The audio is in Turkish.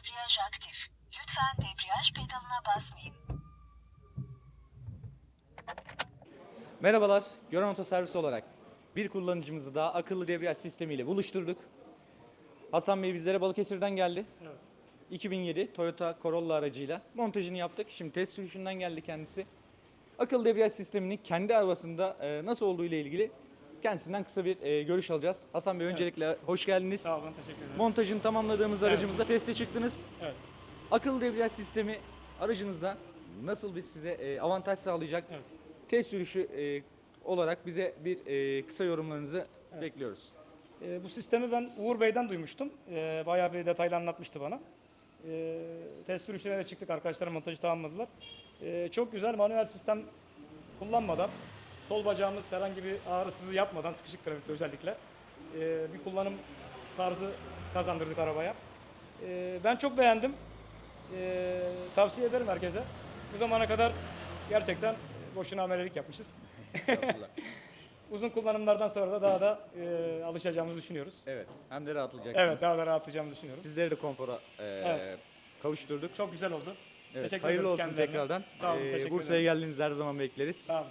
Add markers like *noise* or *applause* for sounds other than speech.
Debriyaj aktif. Lütfen debriyaj pedalına basmayın. Merhabalar, Gören Oto Servis olarak bir kullanıcımızı daha akıllı debriyaj sistemiyle buluşturduk. Hasan Bey bizlere Balıkesir'den geldi. Evet. 2007 Toyota Corolla aracıyla montajını yaptık. Şimdi test sürüşünden geldi kendisi. Akıllı debriyaj sistemini kendi arabasında e, nasıl olduğu ile ilgili kendisinden kısa bir e, görüş alacağız. Hasan Bey öncelikle hoş geldiniz. Sağ olun, teşekkür ederiz. Montajını tamamladığımız Evet. teste çıktınız. Evet, Akıllı debriyaj sistemi aracınızda nasıl bir size e, avantaj sağlayacak? evet. Test sürüşü e, olarak bize bir e, kısa yorumlarınızı bekliyoruz. Ee, bu sistemi ben Uğur Bey'den duymuştum. Ee, bayağı bir detaylı anlatmıştı bana. Ee, test sürüşlerine de çıktık, arkadaşlarım montajı tamamladılar. Ee, çok güzel manuel sistem kullanmadan, sol bacağımız herhangi bir ağrısızı yapmadan, sıkışık trafikte özellikle ee, bir kullanım tarzı kazandırdık arabaya. Ee, ben çok beğendim. Ee, tavsiye ederim herkese. Bu zamana kadar gerçekten boşuna amelelik yapmışız. *laughs* Uzun kullanımlardan sonra da daha da e, alışacağımızı düşünüyoruz. evet, hem de rahatlayacaksınız. Evet, daha da rahatlayacağımızı düşünüyoruz. Sizleri de konfora e, Evet. kavuşturduk. Çok güzel oldu. Evet, Teşekkür hayırlı olsun kendilerine. tekrardan. Sağ olun, E, teşekkür Bursa'ya geldiğinizde her zaman bekleriz. Sağ olun.